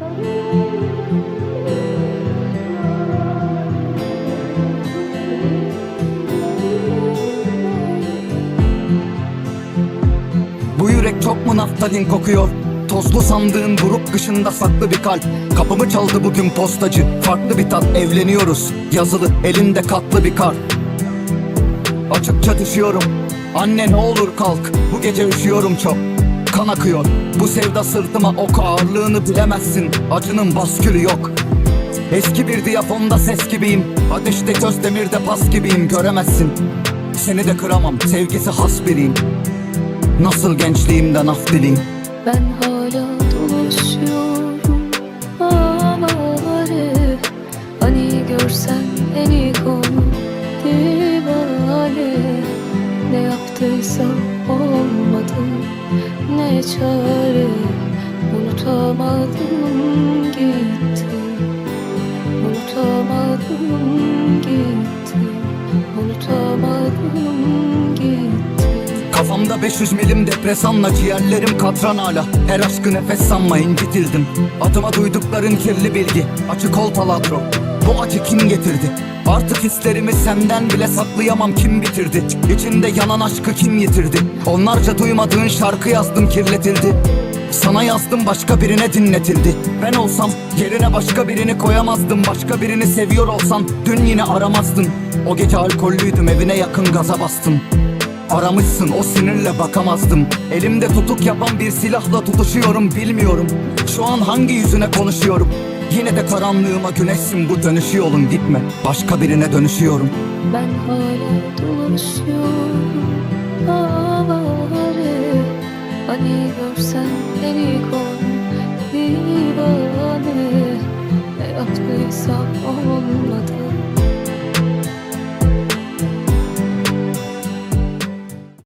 Bu yürek çok mu naftalin kokuyor? Tozlu sandığın grup dışında saklı bir kalp. Kapımı çaldı bugün postacı. Farklı bir tat evleniyoruz. Yazılı elinde katlı bir kar. Açıkça düşüyorum. Anne ne olur kalk. Bu gece üşüyorum çok Kan akıyor. Bu sevda sırtıma ok ağırlığını bilemezsin. Acının baskülü yok. Eski bir diyafonda ses gibiyim. Ateşte köz demirde pas gibiyim. Göremezsin. Seni de kıramam. Sevgisi has biriyim. Nasıl gençliğimden af dileyim? Ben hala dolaşıyorum. Avare Hani görsen en iyi konu çare Unutamadım gitti. Unutamadım gitti. Unutamadım gitti. Kafamda 500 milim depresanla ciğerlerim katran hala. Her aşkı nefes sanma incitildim Adıma duydukların kirli bilgi. Açık ol palavro Bu acı kim getirdi Artık hislerimi senden bile saklayamam kim bitirdi? İçinde yanan aşkı kim yitirdi? Onlarca duymadığın şarkı yazdım kirletildi. Sana yazdım başka birine dinletildi. Ben olsam yerine başka birini koyamazdım. Başka birini seviyor olsan dün yine aramazdın. O gece alkollüydüm evine yakın gaza bastım. Aramışsın o sinirle bakamazdım. Elimde tutuk yapan bir silahla tutuşuyorum bilmiyorum. Şu an hangi yüzüne konuşuyorum Yine de karanlığıma güneşsin bu dönüşü yolun gitme. Başka birine dönüşüyorum. Ben hala dolaşıyorum. Avare Hani görsen en iyi konu divane Ne yaptıysam olmadı